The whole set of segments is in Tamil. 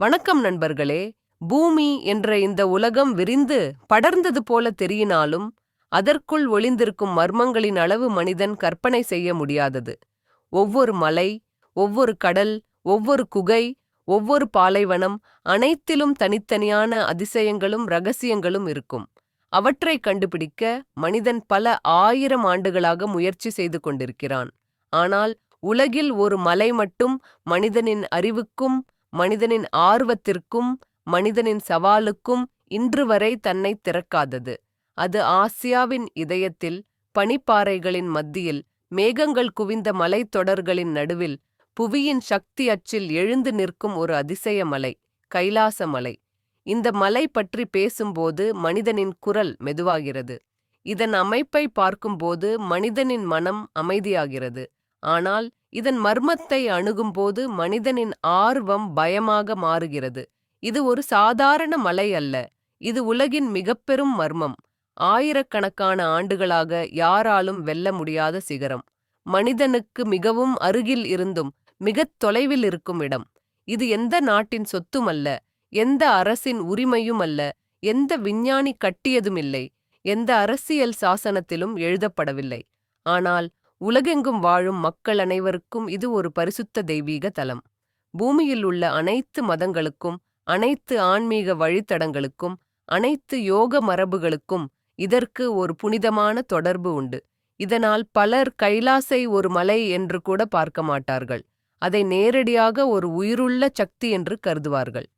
வணக்கம் நண்பர்களே பூமி என்ற இந்த உலகம் விரிந்து படர்ந்தது போல தெரியினாலும் அதற்குள் ஒளிந்திருக்கும் மர்மங்களின் அளவு மனிதன் கற்பனை செய்ய முடியாதது. ஒவ்வொரு மலை ஒவ்வொரு கடல் ஒவ்வொரு குகை ஒவ்வொரு பாலைவனம் அனைத்திலும் தனித்தனியான அதிசயங்களும் ரகசியங்களும் இருக்கும். அவற்றை கண்டுபிடிக்க மனிதன் பல ஆயிரம் ஆண்டுகளாக முயற்சி செய்து கொண்டிருக்கிறான். ஆனால் உலகில் ஒரு மலை மட்டும் மனிதனின் அறிவுக்கும் மனிதனின் ஆர்வத்திற்கும் மனிதனின் சவாலுக்கும் இன்று வரை தன்னை திறக்காதது. அது ஆசியாவின் இதயத்தில் பனிப்பாறைகளின் மத்தியில் மேகங்கள் குவிந்த மலைத்தொடர்களின் நடுவில் புவியின் சக்தி அச்சில் எழுந்து நிற்கும் ஒரு அதிசய மலை கைலாச மலை. இந்த மலை பற்றி பேசும்போது மனிதனின் குரல் மெதுவாகிறது. இதன் அமைப்பை பார்க்கும்போது மனிதனின் மனம் அமைதியாகிறது. ஆனால் இதன் மர்மத்தை அணுகும்போது மனிதனின் ஆர்வம் பயமாக மாறுகிறது. இது ஒரு சாதாரண மலை அல்ல. இது உலகின் மிகப்பெரும் மர்மம். ஆயிரக்கணக்கான ஆண்டுகளாக யாராலும் வெல்ல முடியாத சிகரம். மனிதனுக்கு மிகவும் அருகில் இருந்தும் மிகத் தொலைவில் இருக்கும் இடம். இது எந்த நாட்டின் சொத்துமல்ல எந்த அரசின் உரிமையும் அல்ல. எந்த விஞ்ஞானி கட்டியதுமில்லை எந்த அரசியல் சாசனத்திலும் எழுதப்படவில்லை. ஆனால் உலகெங்கும் வாழும் மக்கள் அனைவருக்கும் இது ஒரு பரிசுத்த தெய்வீக தலம். பூமியில் உள்ள அனைத்து மதங்களுக்கும் அனைத்து ஆன்மீக வழித்தடங்களுக்கும் அனைத்து யோக மரபுகளுக்கும் இதற்கு ஒரு புனிதமான தொடர்பு உண்டு. இதனால் பலர் கைலாசை ஒரு மலை என்று கூட பார்க்க மாட்டார்கள். அதை நேரடியாக ஒரு உயிருள்ள சக்தி என்று கருதுவார்கள்.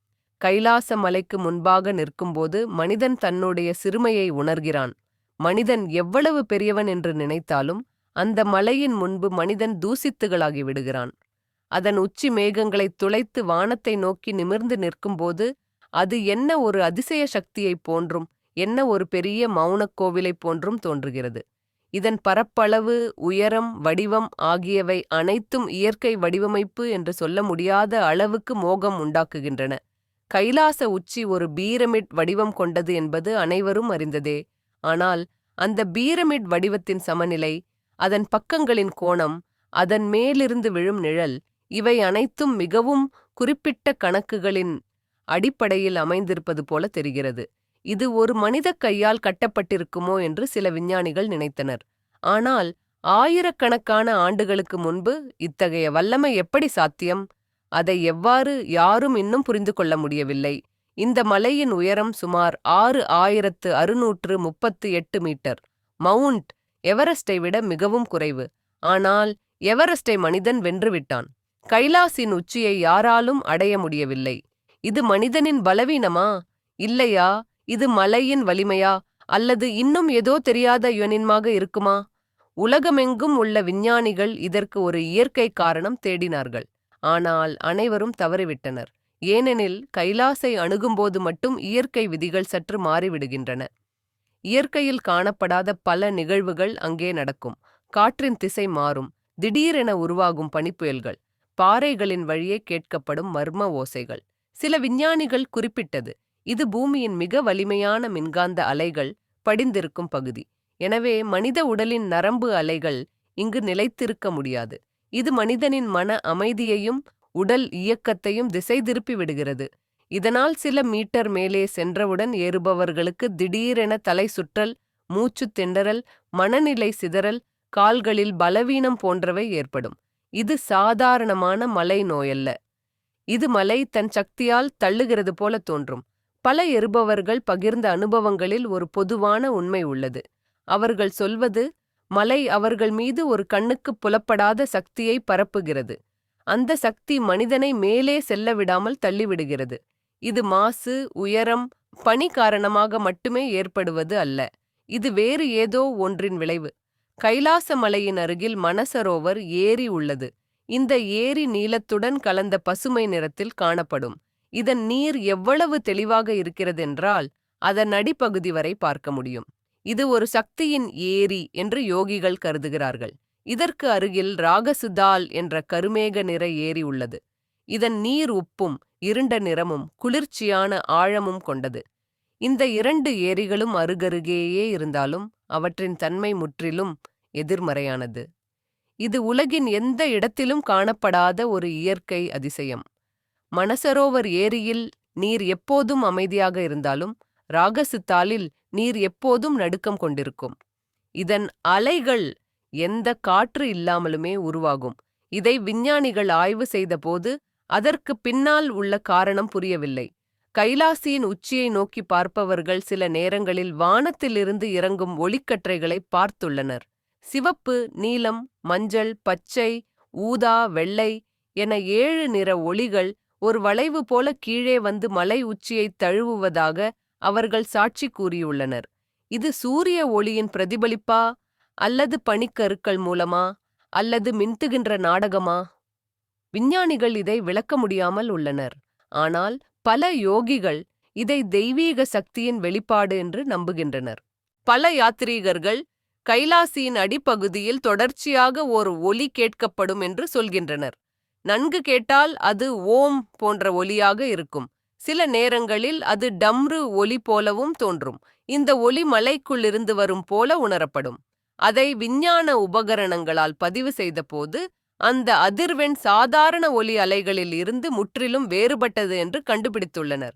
கைலாச மலைக்கு முன்பாக நிற்கும்போது மனிதன் தன்னுடைய சிறுமையை உணர்கிறான். மனிதன் எவ்வளவு பெரியவன் என்று நினைத்தாலும் அந்த மலையின் முன்பு மனிதன் தூசித்துகளாகி விடுகிறான். அதன் உச்சி மேகங்களைத் துளைத்து வானத்தை நோக்கி நிமிர்ந்து நிற்கும்போது அது என்ன ஒரு அதிசய சக்தியைப் போன்றும் என்ன ஒரு பெரிய மௌனக் கோவிலைப் போன்றும் தோன்றுகிறது. இதன் பரப்பளவு உயரம் வடிவம் ஆகியவை அனைத்தும் இயற்கை வடிவமைப்பு என்று சொல்ல முடியாத அளவுக்கு மோகம் உண்டாக்குகின்றன. கைலாச உச்சி ஒரு பீரமிட் வடிவம் கொண்டது என்பது அனைவரும் அறிந்ததே. ஆனால் அந்த பீரமிட் வடிவத்தின் சமநிலை அதன் பக்கங்களின் கோணம் அதன் மேலிருந்து விழும் நிழல் இவை அனைத்தும் மிகவும் குறிப்பிட்ட கணக்குகளின் அடிப்படையில் அமைந்திருப்பது போல தெரிகிறது. இது ஒரு மனித கையால் கட்டப்பட்டிருக்குமோ என்று சில விஞ்ஞானிகள் நினைத்தனர். ஆனால் ஆயிரக்கணக்கான ஆண்டுகளுக்கு முன்பு இத்தகைய வல்லமை எப்படி சாத்தியம்? அதை எவ்வாறு யாரும் இன்னும் புரிந்து கொள்ள முடியவில்லை. இந்த மலையின் உயரம் சுமார் ஆறு ஆயிரத்து அறுநூற்று முப்பத்து எட்டு மீட்டர். மவுண்ட் எவரெஸ்டை விட மிகவும் குறைவு. ஆனால் எவரெஸ்டை மனிதன் வென்றுவிட்டான் கைலாசின் உச்சியை யாராலும் அடைய முடியவில்லை. இது மனிதனின் பலவீனமா? இல்லையா? இது மலையின் வலிமையா? அல்லது இன்னும் ஏதோ தெரியாத யுவனின்மாக இருக்குமா? உலகமெங்கும் உள்ள விஞ்ஞானிகள் இதற்கு ஒரு இயற்கை காரணம் தேடினார்கள். ஆனால் அனைவரும் தவறிவிட்டனர். ஏனெனில் கைலாசை அணுகும்போது மட்டும் இயற்கை விதிகள் சற்று மாறிவிடுகின்றன. இயற்கையில் காணப்படாத பல நிகழ்வுகள் அங்கே நடக்கும். காற்றின் திசை மாறும். திடீரென உருவாகும் பனிப்புயல்கள். பாறைகளின் வழியே கேட்கப்படும் மர்ம ஓசைகள். சில விஞ்ஞானிகள் குறிப்பிட்டது. இது பூமியின் மிக வலிமையான மின்காந்த அலைகள் படிந்திருக்கும் பகுதி. எனவே மனித உடலின் நரம்பு அலைகள் இங்கு நிலைத்திருக்க முடியாது. இது மனிதனின் மன அமைதியையும் உடல் இயக்கத்தையும் திசை திருப்பி விடுகிறது. இதனால் சில மீட்டர் மேலே சென்றவுடன் ஏறுபவர்களுக்கு திடீரென தலை சுற்றல் மூச்சு திண்டறல் மனநிலை சிதறல் கால்களில் பலவீனம் போன்றவை ஏற்படும். இது சாதாரணமான மலை நோயல்ல. இது மலை தன் சக்தியால் தள்ளுகிறது போல தோன்றும். பல எறுபவர்கள் பகிர்ந்த அனுபவங்களில் ஒரு பொதுவான உண்மை உள்ளது. அவர்கள் சொல்வது மலை அவர்கள் மீது ஒரு கண்ணுக்குப் புலப்படாத சக்தியை பரப்புகிறது. அந்த சக்தி மனிதனை மேலே செல்ல விடாமல் தள்ளிவிடுகிறது. இது மாசு உயரம் பனி காரணமாக மட்டுமே ஏற்படுவது அல்ல. இது வேறு ஏதோ ஒன்றின் விளைவு. கைலாச மலையின் அருகில் மனசரோவர் ஏரி உள்ளது. இந்த ஏரி நீலத்துடன் கலந்த பசுமை நிறத்தில் காணப்படும். இதன் நீர் எவ்வளவு தெளிவாக இருக்கிறதென்றால் அதன் அடிப்பகுதி வரை பார்க்க முடியும். இது ஒரு சக்தியின் ஏரி என்று யோகிகள் கருதுகிறார்கள். இதற்கு அருகில் ராகசுதால் என்ற கருமேக நிற ஏரி உள்ளது. இதன் நீர் உப்பும் இருண்ட நிறமும் குளிர்ச்சியான ஆழமும் கொண்டது. இந்த இரண்டு ஏரிகளும் அருகருகேயே இருந்தாலும் அவற்றின் தன்மை முற்றிலும் எதிர்மறையானது. இது உலகின் எந்த இடத்திலும் காணப்படாத ஒரு இயற்கை அதிசயம். மனசரோவர் ஏரியில் நீர் எப்போதும் அமைதியாக இருந்தாலும் ராகசித்தாலில் நீர் எப்போதும் நடுக்கம் கொண்டிருக்கும். இதன் அலைகள் எந்த காற்று இல்லாமலுமே உருவாகும். இதை விஞ்ஞானிகள் ஆய்வு செய்தபோது அதற்கு பின்னால் உள்ள காரணம் புரியவில்லை. கைலாசியின் உச்சியை நோக்கி பார்ப்பவர்கள் சில நேரங்களில் வானத்திலிருந்து இறங்கும் ஒளிக்கற்றைகளை பார்த்துள்ளனர். சிவப்பு நீலம் மஞ்சள் பச்சை ஊதா வெள்ளை என ஏழு நிற ஒளிகள் ஒரு வளைவு போல கீழே வந்து மலை உச்சியை தழுவுவதாக அவர்கள் சாட்சி கூறியுள்ளனர். இது சூரிய ஒளியின் பிரதிபலிப்பா அல்லது பனிக்கருக்கள் மூலமா அல்லது மின்துகின்ற நாடகமா? விஞ்ஞானிகள் இதை விளக்க முடியாமல் உள்ளனர். ஆனால் பல யோகிகள் இதை தெய்வீக சக்தியின் வெளிப்பாடு என்று நம்புகின்றனர். பல யாத்ரீகர்கள் கைலாசியின் அடிப்பகுதியில் தொடர்ச்சியாக ஒரு ஒலி கேட்கப்படும் என்று சொல்கின்றனர். நன்கு கேட்டால் அது ஓம் போன்ற ஒலியாக இருக்கும். சில நேரங்களில் அது டம்ரு ஒலி போலவும் தோன்றும். இந்த ஒலி மலைக்குள்ளிருந்து வரும் போல உணரப்படும். அதை விஞ்ஞான உபகரணங்களால் பதிவு செய்தபோது அந்த அதிர்வெண் சாதாரண ஒலி அலைகளில் இருந்து முற்றிலும் வேறுபட்டது என்று கண்டுபிடித்துள்ளனர்.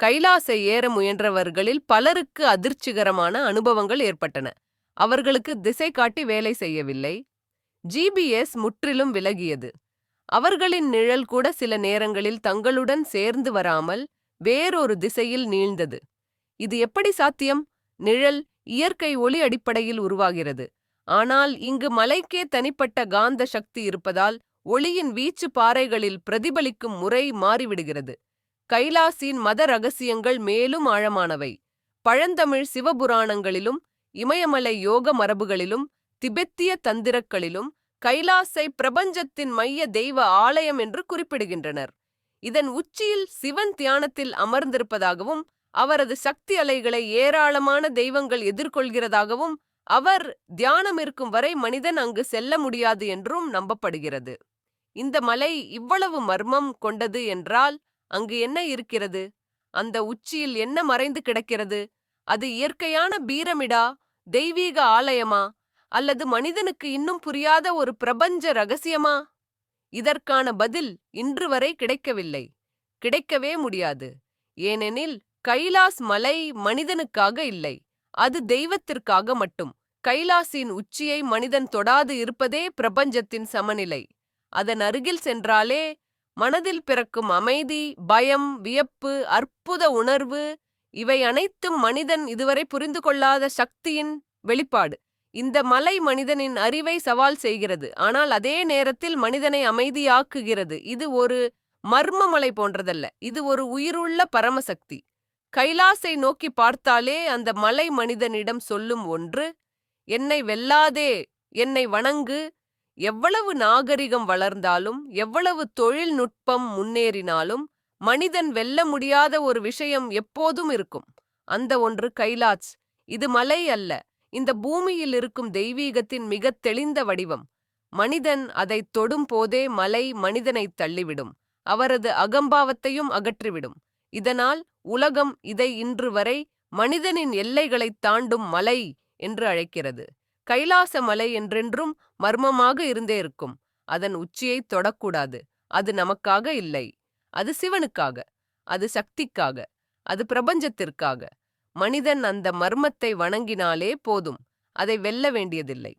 கைலாசை ஏற முயன்றவர்களில் பலருக்கு அதிர்ச்சிகரமான அனுபவங்கள் ஏற்பட்டன. அவர்களுக்கு திசை காட்டி வேலை செய்யவில்லை. ஜிபிஎஸ் முற்றிலும் விலகியது. அவர்களின் நிழல் கூட சில நேரங்களில் தங்களுடன் சேர்ந்து வராமல் வேறொரு திசையில் நீழ்ந்தது. இது எப்படி சாத்தியம்? நிழல் இயற்கை ஒளி அடிப்படையில் உருவாகிறது. ஆனால் இங்கு மலைக்கே தனிப்பட்ட காந்த சக்தி இருப்பதால் ஒளியின் வீச்சு பாறைகளில் பிரதிபலிக்கும் முறை மாறிவிடுகிறது. கைலாசின் மத ரகசியங்கள் மேலும் ஆழமானவை. பழந்தமிழ் சிவபுராணங்களிலும் இமயமலை யோக மரபுகளிலும் திபெத்திய தந்திரக்களிலும் கைலாசை பிரபஞ்சத்தின் மைய தெய்வ ஆலயம் என்று குறிப்பிடுகின்றனர். இதன் உச்சியில் சிவன் தியானத்தில் அமர்ந்திருப்பதாகவும் அவரது சக்தி அலைகளை ஏராளமான தெய்வங்கள் எதிர்கொள்கிறதாகவும் அவர் தியானம் இருக்கும் வரை மனிதன் அங்கு செல்ல முடியாது என்றும் நம்பப்படுகிறது. இந்த மலை இவ்வளவு மர்மம் கொண்டது என்றால் அங்கு என்ன இருக்கிறது? அந்த உச்சியில் என்ன மறைந்து கிடக்கிறது? அது இயற்கையான பீரமிடா தெய்வீக ஆலயமா? அல்லது மனிதனுக்கு இன்னும் புரியாத ஒரு பிரபஞ்ச ரகசியமா? இதற்கான பதில் இன்று வரை கிடைக்கவில்லை. கிடைக்கவே முடியாது. ஏனெனில் கைலாஸ் மலை மனிதனுக்காக இல்லை. அது தெய்வத்திற்காக மட்டும். கைலாசின் உச்சியை மனிதன் தொடாது இருப்பதே பிரபஞ்சத்தின் சமநிலை. அதன் அருகில் சென்றாலே மனதில் பிறக்கும் அமைதி பயம் வியப்பு அற்புத உணர்வு இவை அனைத்தும் மனிதன் இதுவரை புரிந்து கொள்ளாத சக்தியின் வெளிப்பாடு. இந்த மலை மனிதனின் அறிவை சவால் செய்கிறது. ஆனால் அதே நேரத்தில் மனிதனை அமைதியாக்குகிறது. இது ஒரு மர்ம மலை போன்றதல்ல. இது ஒரு உயிருள்ள பரமசக்தி. கைலாசை நோக்கி பார்த்தாலே அந்த மலை மனிதனிடம் சொல்லும் ஒன்று என்னை வெல்லாதே என்னை வணங்கு எவ்வளவு நாகரிகம் வளர்ந்தாலும் எவ்வளவு தொழில்நுட்பம் முன்னேறினாலும் மனிதன் வெல்ல முடியாத ஒரு விஷயம் எப்போதும் இருக்கும். அந்த ஒன்று கைலாச் இது மலை அல்ல. இந்த பூமியில் இருக்கும் தெய்வீகத்தின் மிகத் தெளிந்த வடிவம். மனிதன் அதை தொடும் போதே மலை மனிதனைத் தள்ளிவிடும். அவரது அகம்பாவத்தையும் அகற்றிவிடும். இதனால் உலகம் இதை இன்று வரை மனிதனின் எல்லைகளைத் தாண்டும் மலை என்று அழைக்கிறது. கைலாச மலை என்றென்றும் மர்மமாக இருந்தே இருக்கும். அதன் உச்சியை தொடக்கூடாது. அது நமக்காக இல்லை. அது சிவனுக்காக. அது சக்திக்காக. அது பிரபஞ்சத்திற்காக. மனிதன் அந்த மர்மத்தை வணங்கினாலே போதும். அதை வெல்ல வேண்டியதில்லை.